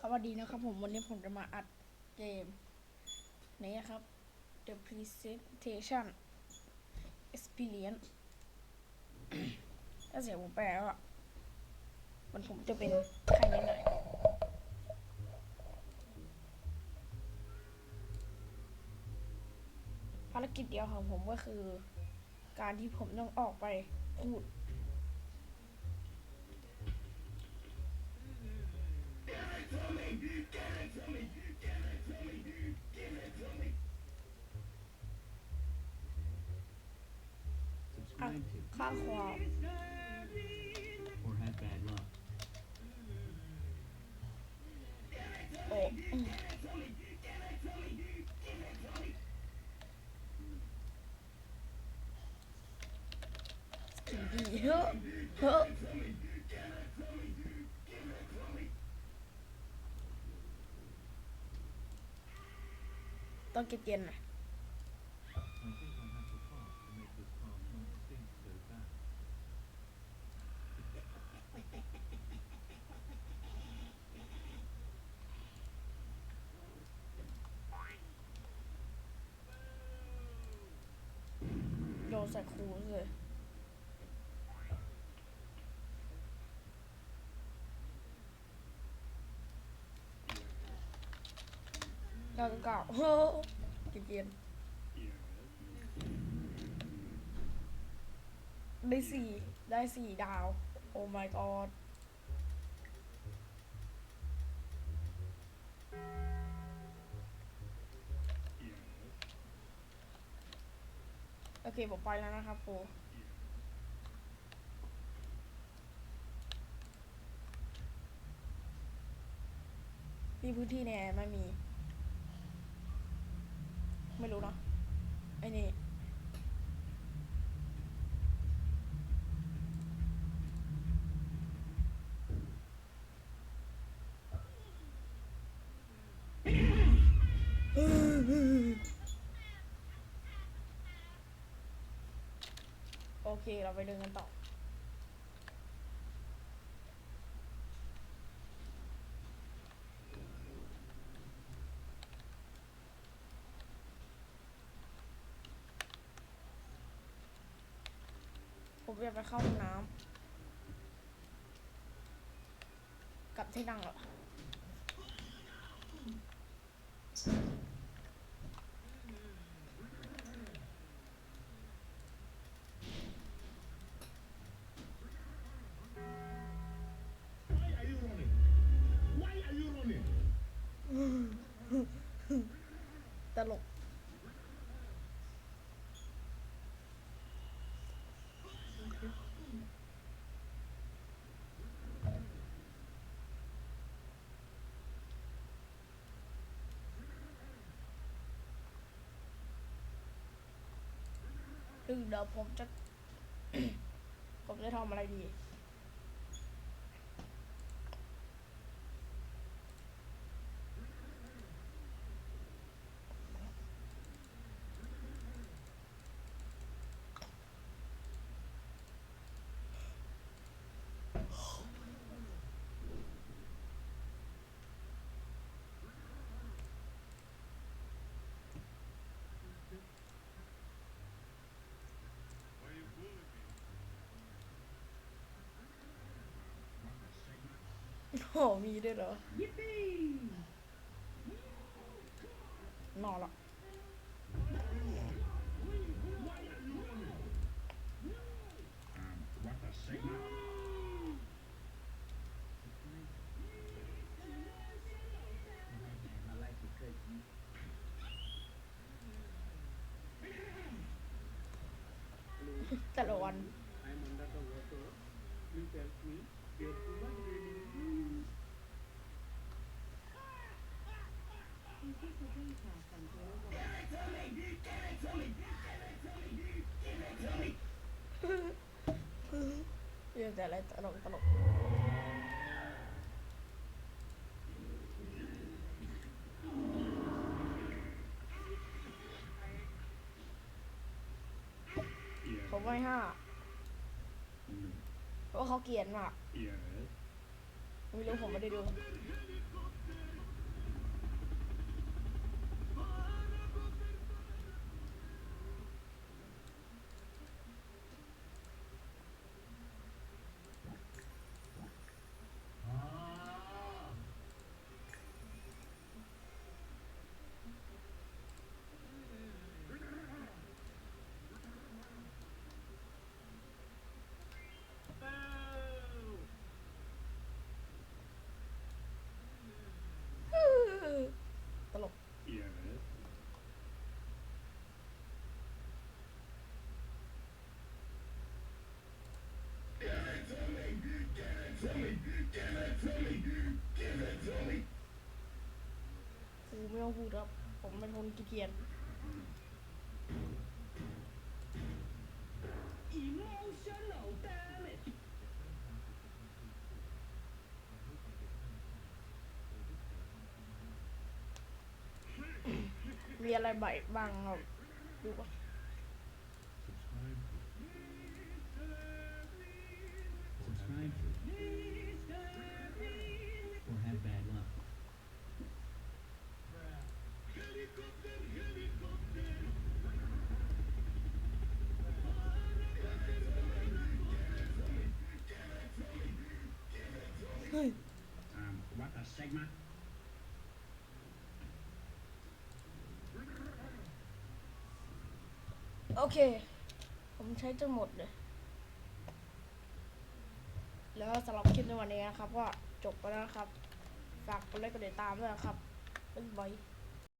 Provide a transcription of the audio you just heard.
สวัสดีนะครับผมวันนี้ผมจะมาอัดเกมนี้ครับ The Presentation Experience ถ้าเสียงผมแปลว่ามันผมจะเป็นใครนิดหน่อยภารกิจเดียวของผมก็คือ การที่ผมต้องออกไปพูด Subscribe to ค่าความ or had bad luck. โอ้อืมกินดีเฮ้อเฮ้อ ต้องเก็บเย็นหน่อย ใส่ครูเลยเก้าเก้าเฮ้เย็นได้สี่ได้สี่ดาว โอ้ my god โอเคผมไปแล้วนะครับปูที่พื้นที่เนี่ยไม่มีรู้เนาะไอ้นี่ โอเคเราไปเดินกันต่อ ผมอยากไปเข้าห้องน้ำกลับที่นั่งเหร ตลกดึงเดี๋ยวผมจะ ผมจะทำอะไรดี โอ้มีด้วยเหรอนอนละ What a signal. แต่ละวัน แต่อะไรตลกตลกผมไม่ห้าเพราะว่าเขาเกลียดมาก Yes. ไม่รู้ผมไม่ได้ดู ต้องพูดครับ ผมเป็นคนขี้เกียจ Emotional damage. มีอะไรใบบ้างครับดูว่า เฮ้ย Um, what a segment. โอเค ผมใช้จนหมดเลย แล้วสำหรับคลิปในวันนี้นะครับ ก็จบไปแล้วนะครับ ฝากกดไลค์กดติดตามด้วยนะครับ บ๊ายบาย